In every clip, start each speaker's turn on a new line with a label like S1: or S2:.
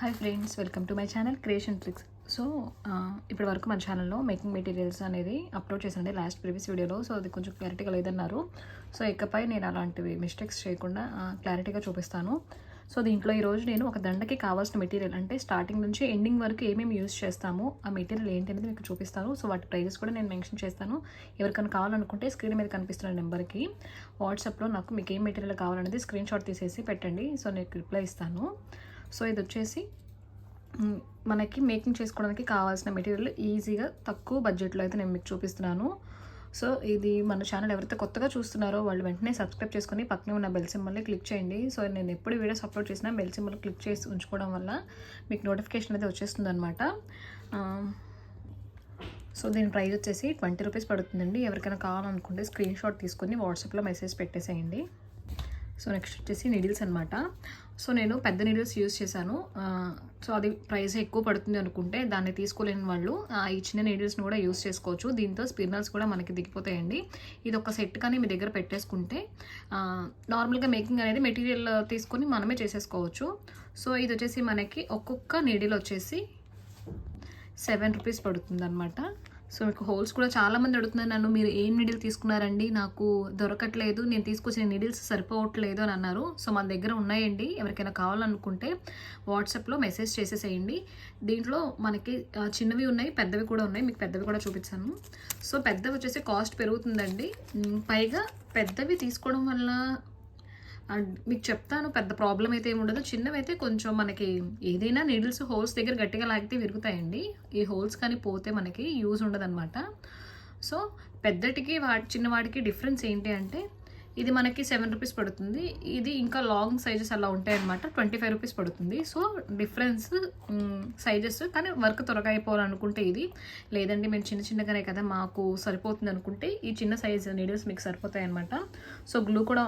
S1: Hi friends welcome to my channel creation tricks. So ఇప్పటి వరకు మన ఛానల్లో మేకింగ్ మెటీరియల్స్ అనేది అప్లోడ్ చేసింది లాస్ట్ ప్రీవియస్ వీడియోలో. సో అది కొంచెం క్లారిటీగా లేదన్నారు. సో ఇకపై నేను అలాంటివి మిస్టేక్స్ చేయకుండా క్లారిటీగా చూపిస్తాను. సో దీంట్లో ఈరోజు నేను ఒక దండకి కావాల్సిన మెటీరియల్ అంటే స్టార్టింగ్ నుంచి ఎండింగ్ వరకు ఏమేమి యూస్ చేస్తాము ఆ మెటీరియల్ ఏంటి అనేది మీకు చూపిస్తాను. సో వాటి ప్రైజెస్ కూడా నేను మెన్షన్ చేస్తాను. ఎవరికైనా కావాలనుకుంటే స్క్రీన్ మీద కనిపిస్తున్న నెంబర్కి వాట్సాప్లో నాకు మీకు ఏం మెటీరియల్ కావాలనేది స్క్రీన్ షాట్ తీసేసి పెట్టండి. సో నేను రిప్లై ఇస్తాను. సో ఇది వచ్చేసి మనకి మేకింగ్ చేసుకోవడానికి కావాల్సిన మెటీరియల్ ఈజీగా తక్కువ బడ్జెట్లో అయితే నేను మీకు చూపిస్తున్నాను. సో ఇది మన ఛానల్ ఎవరైతే కొత్తగా చూస్తున్నారో వాళ్ళు వెంటనే సబ్స్క్రైబ్ చేసుకొని పక్కనే ఉన్న బెల్ సింబల్ని క్లిక్ చేయండి. సో నేను ఎప్పుడు వీడియోస్ అప్లోడ్ చేసినా బెల్ సింబల్ క్లిక్ చేసి ఉంచుకోవడం వల్ల మీకు నోటిఫికేషన్ అనేది వచ్చేస్తుంది అనమాట సో దీని ప్రైస్ వచ్చేసి ట్వంటీ రూపీస్ పడుతుందండి. ఎవరికైనా కావాలనుకుంటే స్క్రీన్ షాట్ తీసుకొని వాట్సాప్లో మెసేజ్ పెట్టేసేయండి. సో నెక్స్ట్ వచ్చేసి నీడిల్స్ అనమాట సో నేను పెద్ద నీడిల్స్ యూస్ చేశాను. సో అది ప్రైస్ ఎక్కువ పడుతుంది అనుకుంటే దాన్ని తీసుకోలేని వాళ్ళు ఆ, ఈ చిన్న నీడిల్స్ని కూడా యూస్ చేసుకోవచ్చు. దీంతో స్పిన్నర్స్ కూడా మనకి దిగిపోతాయండి. ఇది ఒక సెట్ కానీ మీ దగ్గర పెట్టేసుకుంటే నార్మల్గా మేకింగ్ అనేది మెటీరియల్ తీసుకొని మనమే చేసేసుకోవచ్చు. సో ఇది వచ్చేసి మనకి ఒక్కొక్క నీడిల్ వచ్చేసి సెవెన్ రూపీస్ పడుతుంది అనమాట సో మీకు హోల్స్ కూడా చాలా మంది అడుగుతున్నారు నన్ను మీరు ఏం నీడిల్ తీసుకున్నారండి? నాకు దొరకట్లేదు నేను తీసుకొచ్చిన నీడిల్స్ సరిపోవట్లేదు అని అన్నారు. సో మన దగ్గర ఉన్నాయండి ఎవరికైనా కావాలనుకుంటే వాట్సాప్లో మెసేజ్ చేసేసేయండి. దీంట్లో మనకి చిన్నవి ఉన్నాయి పెద్దవి కూడా ఉన్నాయి మీకు పెద్దవి కూడా చూపించాను సో పెద్దవి వచ్చేసి కాస్ట్ పెరుగుతుందండి. పైగా పెద్దవి తీసుకోవడం వల్ల అండ్ మీకు చెప్తాను పెద్ద ప్రాబ్లం అయితే ఏమి ఉండదు చిన్నవి అయితే కొంచెం మనకి ఏదైనా నీడిల్స్ హోల్స్ దగ్గర గట్టిగా లాగితే విరుగుతాయండి. ఈ హోల్స్ కానీ పోతే మనకి యూజ్ ఉండదన్నమాట. సో పెద్దటికి వాటి చిన్నవాడికి డిఫరెన్స్ ఏంటి అంటే ఇది మనకి సెవెన్ రూపీస్ పడుతుంది. ఇది ఇంకా లాంగ్ సైజెస్ అలా ఉంటాయన్నమాట. ట్వంటీ ఫైవ్ రూపీస్ పడుతుంది. సో డిఫరెన్స్ సైజెస్ కానీ వర్క్ త్వరగా అయిపోవాలనుకుంటే ఇది. లేదండి మేము చిన్న చిన్నగానే కదా మాకు సరిపోతుంది అనుకుంటే ఈ చిన్న సైజ్ నీడిల్స్ మీకు సరిపోతాయి అనమాట సో గ్లూ కూడా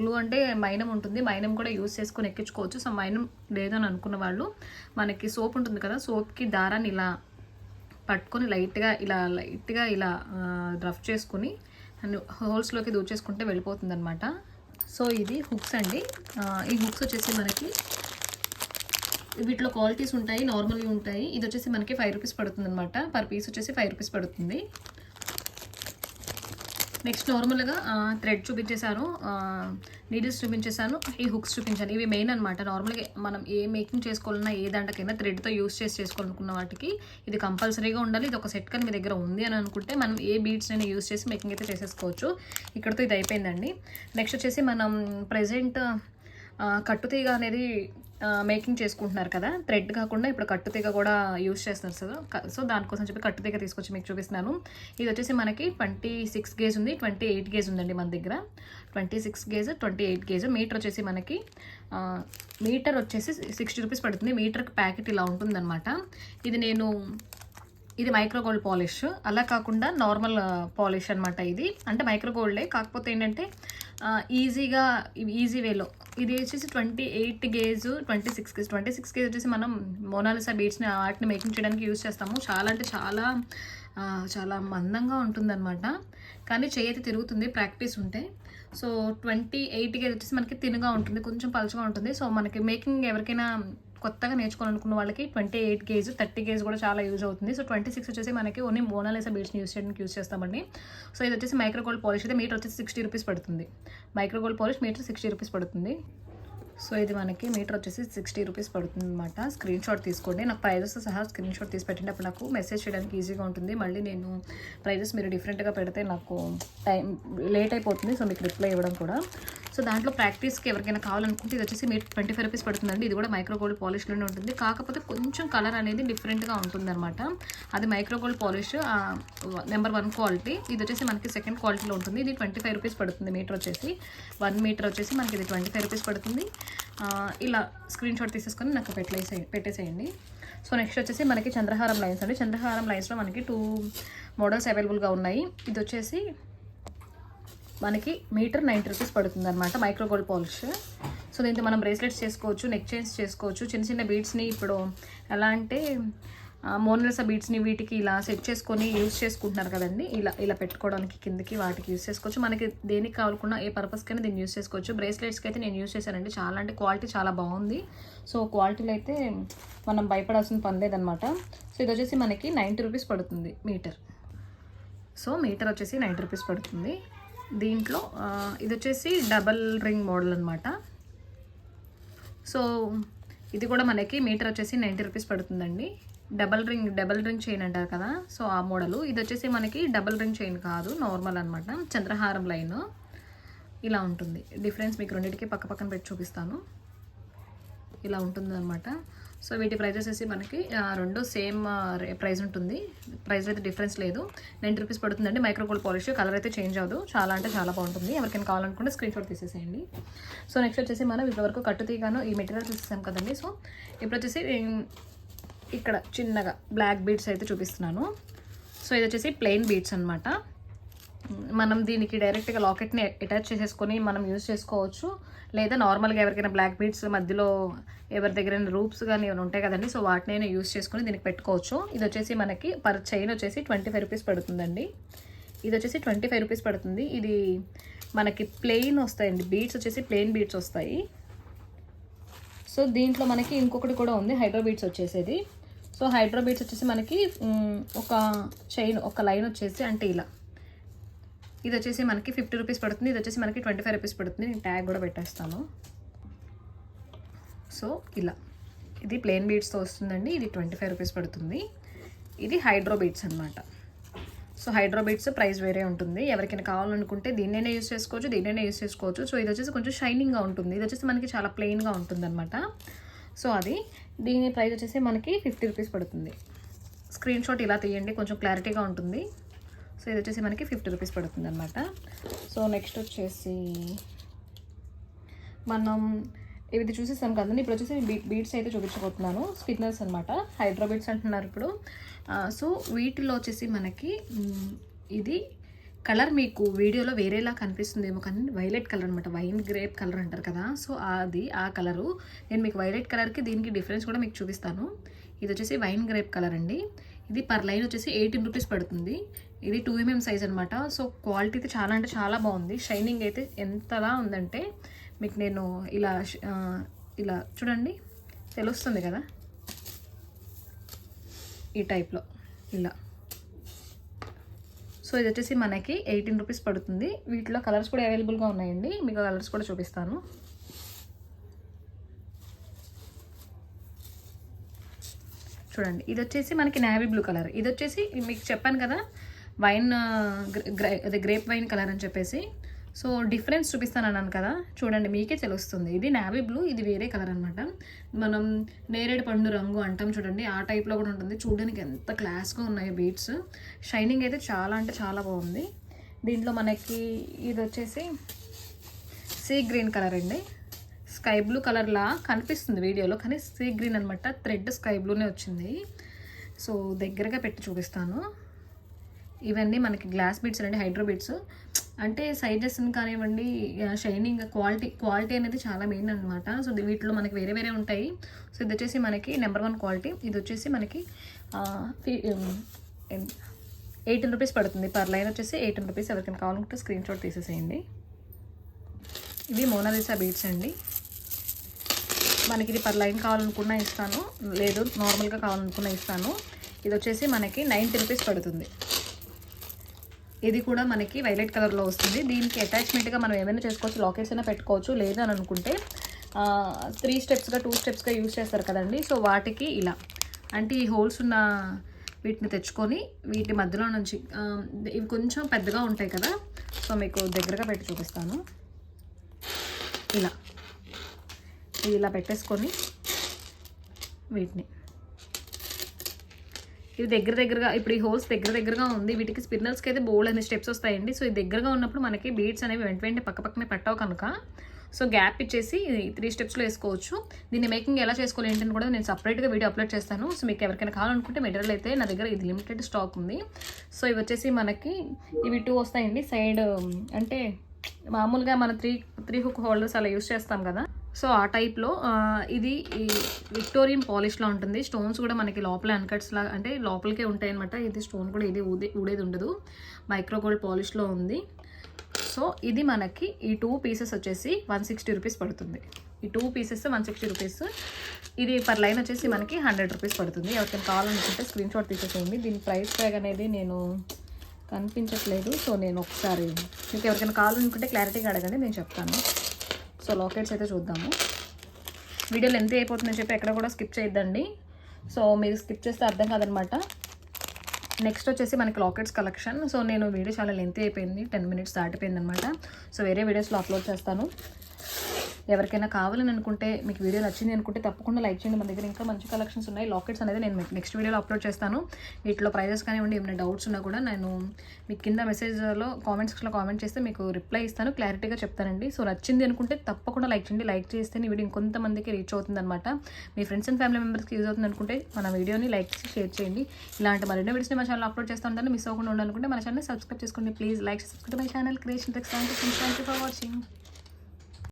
S1: గ్లూ అంటే మైనం ఉంటుంది. మైనం కూడా యూస్ చేసుకొని ఎక్కించుకోవచ్చు. సో మైనం లేదని అనుకున్న వాళ్ళు మనకి సోప్ ఉంటుంది కదా సోప్కి దారాన్ని ఇలా పట్టుకొని లైట్గా ఇలా లైట్గా ఇలా రఫ్ చేసుకుని అండ్ హోల్స్లోకి దూచేసుకుంటే వెళ్ళిపోతుంది అనమాట సో ఇది హుక్స్ అండి. ఈ హుక్స్ వచ్చేసి మనకి వీటిలో క్వాలిటీస్ ఉంటాయి నార్మల్గా ఉంటాయి. ఇది వచ్చేసి మనకి ఫైవ్ రూపీస్ పడుతుంది అనమాట పర్ పీస్ వచ్చేసి ఫైవ్ రూపీస్ పడుతుంది. నెక్స్ట్ నార్మల్గా థ్రెడ్ చూపించేశాను నీడిల్స్ చూపించేశాను ఈ హుక్స్ చూపించాను. ఇవి మెయిన్ అనమాట నార్మల్గా మనం ఏ మేకింగ్ చేసుకోవాలన్నా ఏ దాంట్కైనా థ్రెడ్తో యూస్ చేసి చేసుకోవాలనుకున్న వాటికి ఇది కంపల్సరీగా ఉండాలి. ఇది ఒక సెట్ కానీ మీ దగ్గర ఉంది అని అనుకుంటే మనం ఏ బీడ్స్ అయినా యూస్ చేసి మేకింగ్ అయితే చేసేసుకోవచ్చు. ఇక్కడతో ఇది అయిపోయిందండి. నెక్స్ట్ వచ్చేసి మనం ప్రజెంట్ కట్టుతీగ అనేది మేకింగ్ చేసుకుంటున్నారు కదా థ్రెడ్ కాకుండా ఇప్పుడు కట్టుతీగ కూడా యూస్ చేస్తున్నారు కదా సో దానికోసం చెప్పి కట్టుతీగ తీసుకొచ్చి మీకు చూపిస్తున్నాను. ఇది వచ్చేసి మనకి ట్వంటీ సిక్స్ గేజ్ ఉంది ట్వంటీ ఎయిట్ గేజ్ ఉందండి మన దగ్గర. Twenty six gauge twenty eight gauge metre వచ్చేసి మనకి మీటర్ వచ్చేసి సిక్స్టీ రూపీస్ పడుతుంది. మీటర్కి ప్యాకెట్ ఇలా ఉంటుందన్నమాట. ఇది నేను ఇది మైక్రో గోల్డ్ పాలిష్. అలా కాకుండా నార్మల్ పాలిష్ అనమాట ఇది. అంటే మైక్రో గోల్డే. కాకపోతే ఏంటంటే ఈజీగా ఈజీ వేలో ఇది వచ్చేసి twenty eight gauge twenty six gauge. Twenty six gauge వచ్చేసి మనం మోనాలిసా బీట్స్ని వాటిని మేకింగ్ చేయడానికి యూజ్ చేస్తాము. చాలా అంటే చాలా చాలా మందంగా ఉంటుందన్నమాట. కానీ చేయి అయితే తిరుగుతుంది ప్రాక్టీస్ ఉంటే. సో ట్వంటీ ఎయిట్ గేజ్ వచ్చేసి మనకి తినుగా ఉంటుంది కొంచెం పలుచగా ఉంటుంది. సో మనకి మేకింగ్ ఎవరికైనా కొత్తగా నేర్చుకోవాలనుకున్న వాళ్ళకి twenty eight gauge thirty gauge కూడా చాలా యూజ్ అవుతుంది. సో ట్వంటీ సిక్స్ వచ్చేసి మనకి ఓన్లీ మోనాలిసా బీడ్స్ని యూజ్ చేయడానికి యూజ్ చేస్తామండి. సో ఇది వచ్చేసి మైక్రో గోల్డ్ పాలిష్ అయితే మీటర్ వచ్చేసి సిక్స్టీ రూపీస్ పడుతుంది. Micro gold polish metre sixty rupees పడుతుంది. సో ఇది మనకి మీటర్ వచ్చేసి సిక్స్టీ రూపీస్ పడుతుంది అనమాట స్క్రీన్ షాట్ తీసుకోండి. నాకు ప్రైజెస్ సహా స్క్రీన్ షాట్ తీసి పెట్టండి. అప్పుడు నాకు మెసేజ్ చేయడానికి ఈజీగా ఉంటుంది. మళ్ళీ నేను ప్రైజెస్ మీరు డిఫరెంట్గా పెడితే నాకు టైం లేట్ అయిపోతుంది. సో మీకు రిప్లై ఇవ్వడం కూడా. సో దాంట్లో ప్రాక్టీస్కి ఎవరికైనా కావాలనుకుంటే ఇది వచ్చేసి మీరు ట్వంటీ ఫైవ్ రూపీస్ పడుతుందండి. ఇది కూడా మైక్రో గోల్డ్ పాలిష్లోనే ఉంటుంది. కాకపోతే కొంచెం కలర్ అనేది డిఫరెంట్గా ఉంటుందన్నమాట. అది micro gold polish number one quality. ఇది వచ్చేసి మనకి సెకండ్ క్వాలిటీలో ఉంటుంది. ఇది ట్వంటీ ఫైవ్ రూపీస్ పడుతుంది మీటర్ వచ్చేసి. వన్ మీటర్ వచ్చేసి మనకి ఇది ట్వంటీ ఫైవ్ రూపీస్ పడుతుంది. ఇలా స్క్రీన్ షాట్ తీసేసుకొని నాకు పెట్టేసే పెట్టేసేయండి. సో నెక్స్ట్ వచ్చేసి మనకి చంద్రహారం లైన్స్ అండి. చంద్రహారం లైన్స్లో మనకి టూ మోడల్స్ అవైలబుల్గా ఉన్నాయి. ఇది వచ్చేసి మనకి మీటర్ నైంటీ రూపీస్ పడుతుంది అనమాట మైక్రో గోల్డ్ పాలిష్. సో దీంతో మనం బ్రేస్లెట్స్ చేసుకోవచ్చు నెక్ చైన్స్ చేసుకోవచ్చు చిన్న చిన్న బీడ్స్ని ఇప్పుడు ఎలా అంటే మోనలిసా బీట్స్ని వీటికి ఇలా సెట్ చేసుకొని యూస్ చేసుకుంటున్నారు కదండి. ఇలా ఇలా పెట్టుకోవడానికి కిందకి వాటికి యూస్ చేసుకోవచ్చు. మనకి దేనికి కావాలకుండా ఏ పర్పస్కైనా దీన్ని యూస్ చేసుకోవచ్చు. బ్రేస్లెట్స్కి అయితే నేను యూస్ చేశానండి. చాలా అంటే క్వాలిటీ చాలా బాగుంది. సో క్వాలిటీలో అయితే మనం భయపడాల్సిన పని లేదనమాట సో ఇది వచ్చేసి మనకి నైంటీ రూపీస్ పడుతుంది మీటర్. సో మీటర్ వచ్చేసి నైంటీ రూపీస్ పడుతుంది. దీంట్లో ఇది వచ్చేసి డబల్ రింగ్ మోడల్ అనమాట సో ఇది కూడా మనకి మీటర్ వచ్చేసి నైంటీ రూపీస్ పడుతుందండి. Double ring double ring chain అంటారు కదా సో ఆ మోడలు. ఇది వచ్చేసి మనకి డబల్ రింగ్ చైన్ కాదు నార్మల్ అనమాట చంద్రహారం లైన్. ఇలా ఉంటుంది. డిఫరెన్స్ మీకు రెండింటికి పక్క పక్కన పెట్టి చూపిస్తాను. ఇలా ఉంటుంది అనమాట సో వీటి ప్రైస్ వచ్చేసి మనకి రెండు సేమ్ ప్రైస్ ఉంటుంది. ప్రైస్ అయితే డిఫరెన్స్ లేదు. నైంటీ రూపీస్ పడుతుందండి. Micro gold polish. కలర్ అయితే చేంజ్ అవ్వదు. చాలా అంటే చాలా బాగుంటుంది. ఎవరికైనా కావాలనుకుంటే స్క్రీన్ షాట్ తీసేసేయండి. సో నెక్స్ట్ వచ్చేసి మనం ఇప్పటివరకు కట్టు తీగాను ఈ మెటీరియల్ తీసేసాం కదండి. సో ఇప్పుడు వచ్చేసి ఇక్కడ చిన్నగా బ్లాక్ బీడ్స్ అయితే చూపిస్తున్నాను. సో ఇది వచ్చేసి ప్లెయిన్ బీడ్స్ అనమాట మనం దీనికి డైరెక్ట్గా లాకెట్ని అటాచ్ చేసేసుకొని మనం యూజ్ చేసుకోవచ్చు. లేదా నార్మల్గా ఎవరికైనా బ్లాక్ బీడ్స్ మధ్యలో ఎవరి దగ్గర రూప్స్ కానీ ఏమైనా ఉంటాయి కదండి సో వాటినైనా యూజ్ చేసుకొని దీనికి పెట్టుకోవచ్చు. ఇది వచ్చేసి మనకి పర్ చైన్ వచ్చేసి ట్వంటీ ఫైవ్ రూపీస్ పడుతుందండి. ఇది వచ్చేసి ట్వంటీ ఫైవ్ రూపీస్ పడుతుంది. ఇది మనకి ప్లెయిన్ వస్తాయండి. బీడ్స్ వచ్చేసి ప్లెయిన్ బీడ్స్ వస్తాయి. సో దీంట్లో మనకి ఇంకొకటి కూడా ఉంది హైడ్రోబీట్స్ వచ్చేసేది. సో హైడ్రోబీట్స్ వచ్చేసి మనకి ఒక చైన్ ఒక లైన్ వచ్చేసి అంటే ఇలా. ఇది వచ్చేసి మనకి ఫిఫ్టీ రూపీస్ పడుతుంది. ఇది వచ్చేసి మనకి ట్వంటీ ఫైవ్ రూపీస్ పడుతుంది. నేను ట్యాగ్ కూడా పెట్టేస్తాను. సో ఇలా. ఇది ప్లెయిన్ బీడ్స్తో వస్తుందండి. ఇది ట్వంటీ ఫైవ్ రూపీస్ పడుతుంది. ఇది హైడ్రో బీట్స్ అనమాట సో హైడ్రో బీట్స్ ప్రైస్ వేరే ఉంటుంది. ఎవరికైనా కావాలనుకుంటే దీన్నైనా యూస్ చేసుకోవచ్చు దీన్నైనా యూస్ చేసుకోవచ్చు. సో ఇది వచ్చేసి కొంచెం షైనింగ్గా ఉంటుంది. ఇది వచ్చేసి మనకి చాలా ప్లెయిన్గా ఉంటుంది అనమాట సో అది. దీని ప్రైస్ వచ్చేసి మనకి ఫిఫ్టీ రూపీస్ పడుతుంది. స్క్రీన్ షాట్ ఇలా తీయండి. కొంచెం క్లారిటీగా ఉంటుంది. సో ఇది వచ్చేసి మనకి ఫిఫ్టీ రూపీస్ పడుతుంది అనమాట సో నెక్స్ట్ వచ్చేసి మనం ఇది చూసేసాం కదండి. ఇప్పుడు వచ్చేసి బీ- బీట్స్ అయితే చూపించబోతున్నాను. స్పిన్నర్స్ అనమాట హైడ్రోబీడ్స్ అంటున్నారు ఇప్పుడు. సో వీటిలో వచ్చేసి మనకి ఇది కలర్ మీకు వీడియోలో వేరేలా కనిపిస్తుందేమో కానీ వైలెట్ కలర్ అనమాట వైన్ గ్రేప్ కలర్ అంటారు కదా. సో అది ఆ కలరు. నేను మీకు వైలెట్ కలర్కి దీనికి డిఫరెన్స్ కూడా మీకు చూపిస్తాను. ఇది వచ్చేసి వైన్ గ్రేప్ కలర్ అండి. ఇది పర్ లైన్ వచ్చేసి ఎయిటీన్ రూపీస్ పడుతుంది. ఇది టూ ఎంఎం సైజ్ అనమాట సో క్వాలిటీ అయితే చాలా అంటే చాలా బాగుంది. షైనింగ్ అయితే ఎంతలా ఉందంటే మీకు నేను ఇలా ఇలా చూడండి తెలుస్తుంది కదా? ఈ టైప్లో ఇలా. సో ఇది వచ్చేసి మనకి ఎయిటీన్ రూపీస్ పడుతుంది. వీటిలో కలర్స్ కూడా అవైలబుల్గా ఉన్నాయండి. మీకు కలర్స్ కూడా చూపిస్తాను. చూడండి ఇది వచ్చేసి మనకి నేవీ బ్లూ కలర్ ఇది వచ్చేసి మీకు చెప్పాను కదా వైన్ గ్రే- అదే గ్రేప్ వైన్ కలర్ అని చెప్పేసి. సో డిఫరెన్స్ చూపిస్తాను అన్నాను కదా. చూడండి మీకే తెలుస్తుంది. ఇది నావీ బ్లూ ఇది వేరే కలర్ అనమాట మనం నేరేడు పండు రంగు అంటాం చూడండి. ఆ టైప్లో కూడా ఉంటుంది. చూడడానికి ఎంత క్లాస్గా ఉన్నాయి బీట్స్. షైనింగ్ అయితే చాలా అంటే చాలా బాగుంది. దీంట్లో మనకి ఇది వచ్చేసి సీ గ్రీన్ కలర్ అండి. స్కై బ్లూ కలర్లా కనిపిస్తుంది వీడియోలో కానీ సీ గ్రీన్ అనమాట థ్రెడ్ స్కై బ్లూనే వచ్చింది. సో దగ్గరగా పెట్టి చూపిస్తాను. ఇవన్నీ మనకి గ్లాస్ బీడ్స్ అండి హైడ్రో బీడ్స్ అంటే సైజెస్ కానివ్వండి షైనింగ్ క్వాలిటీ క్వాలిటీ అనేది చాలా మెయిన్ అనమాట సో వీటిలో మనకి వేరే వేరే ఉంటాయి. సో ఇది వచ్చేసి మనకి నెంబర్ వన్ క్వాలిటీ. ఇది వచ్చేసి మనకి ఎయిటీన్ రూపీస్ పడుతుంది. పర్ లైన్ వచ్చేసి ఎయిటీన్ రూపీస్ ఎవరికైనా కావాలనుకుంటే స్క్రీన్ షాట్ తీసేసేయండి. ఇవి మోనాలిసా బీడ్స్ అండి. మనకి ఇది పర్ లైన్ కావాలనుకున్నా ఇస్తాను. లేదు నార్మల్గా కావాలనుకున్నా ఇస్తాను. ఇది వచ్చేసి మనకి నైంటీ రూపీస్ పడుతుంది. ఇది కూడా మనకి వైలెట్ కలర్లో వస్తుంది. దీనికి అటాచ్మెంట్గా మనం ఏమైనా చేసుకోవచ్చు లాకెట్స్ అయినా పెట్టుకోవచ్చు లేదని అనుకుంటే త్రీ స్టెప్స్గా టూ స్టెప్స్గా యూస్ చేస్తారు కదండి. సో వాటికి ఇలా. అంటే ఈ హోల్స్ ఉన్న వీటిని తెచ్చుకొని వీటి మధ్యలో నుంచి ఇవి కొంచెం పెద్దగా ఉంటాయి కదా. సో మీకు దగ్గరగా పెట్టి చూపిస్తాను. ఇలా. ఇలా పెట్టేసుకొని వీటిని. ఇవి దగ్గర దగ్గరగా ఇప్పుడు ఈ హోల్స్ దగ్గర దగ్గరగా ఉంది. వీటికి స్పిన్నర్స్కి అయితే బోల్డ్ అనే స్టెప్స్ వస్తాయండి. సో ఇది దగ్గరగా ఉన్నప్పుడు మనకి బీడ్స్ అనేవి వెంట వెంటనే పక్క పక్కనే పట్టవు కనుక. సో గ్యాప్ ఇచ్చేసి త్రీ స్టెప్స్లో వేసుకోవచ్చు. దీన్ని మేకింగ్ ఎలా చేసుకోవాలి ఏంటని కూడా నేను సపరేట్గా వీడియో అప్లోడ్ చేస్తాను. సో మీకు ఎవరికైనా కావాలనుకుంటే మెటీరియల్ అయితే నా దగ్గర ఇది లిమిటెడ్ స్టాక్ ఉంది. సో ఇవి వచ్చేసి మనకి ఇవి టూ వస్తాయండి. సైడ్ అంటే మామూలుగా మన త్రీ త్రీ హుక్ హోల్డర్స్ అలా యూస్ చేస్తాం కదా. సో ఆ టైప్లో ఇది ఈ విక్టోరియన్ పాలిష్లో ఉంటుంది. స్టోన్స్ కూడా మనకి లోపల అన్కట్స్లా లాగా అంటే లోపలికే ఉంటాయి అనమాట ఇది స్టోన్ కూడా ఇది ఊదే ఊడేది ఉండదు. మైక్రో గోల్డ్ పాలిష్లో ఉంది. సో ఇది మనకి ఈ టూ పీసెస్ వచ్చేసి వన్ సిక్స్టీ రూపీస్ పడుతుంది. ఈ two pieces one sixty rupees. ఇది పర్ లైన్ వచ్చేసి మనకి హండ్రెడ్ రూపీస్ పడుతుంది. ఎవరికైనా కావాలనుకుంటే స్క్రీన్ షాట్ తీసేసేయండి. దీని ప్రైస్ ట్యాగ్ అనేది నేను కనిపించట్లేదు. సో నేను ఒకసారి మీకు ఎవరికైనా కావాలనుకుంటే క్లారిటీగా అడగండి నేను చెప్తాను. సో లాకెట్స్ అయితే చూద్దాము. వీడియో లెంత్ అయిపోతుందని చెప్పి ఎక్కడ కూడా స్కిప్ చేయొద్దండి. సో మీరు స్కిప్ చేస్తే అర్థం కాదనమాట. నెక్స్ట్ వచ్చేసి మనకి లాకెట్స్ కలెక్షన్ సో నేను వీడియో చాలా లెంత్ అయిపోయింది. టెన్ మినిట్స్ దాటిపోయింది అనమాట సో వేరే వీడియోస్లో అప్లోడ్ చేస్తాను. ఎవరికైనా కావాలని అనుకుంటే మీకు వీడియో నచ్చింది అనుకుంటే తప్పకుండా లైక్ చేయండి. మన దగ్గర ఇంకా మంచి కలెక్షన్స్ ఉన్నాయి. లాకెట్స్ అనేది నేను నెక్స్ట్ వీడియోలో అప్లోడ్ చేస్తాను. వీటిలో ప్రైజెస్ కానివ్వండి ఏమైనా డౌట్స్ ఉన్నా కూడా నేను మీకు కింద మెసేజ్లో కామెంట్ సెక్షన్లో కామెంట్ చేస్తే మీకు రిప్లై ఇస్తాను. క్లారిటీగా చెప్తానండి. సో నచ్చింది అనుకుంటే తప్పకుండా లైక్ చేయండి. లైక్ చేస్తే ఈ వీడియో ఇంకొంతమందికి రీచ్ అవుతుంది అనమాట మీ ఫ్రెండ్స్ అండ్ ఫ్యామిలీ మెంబర్స్కి యూజ్ అవుతుంది అనుకుంటే మన వీడియోని లైక్ చేసి షేర్ చేయండి. ఇలాంటి మరిన్ని వీడియోస్ని మన ఛానల్ అప్లోడ్ చేస్తూ ఉంటాను. మిస్ అవ్వకుండా ఉండాలనుకుంటే మన ఛానల్ సబ్స్క్రైబ్ చేసుకోండి. Please like subscribe my channel creation techs thank you for watching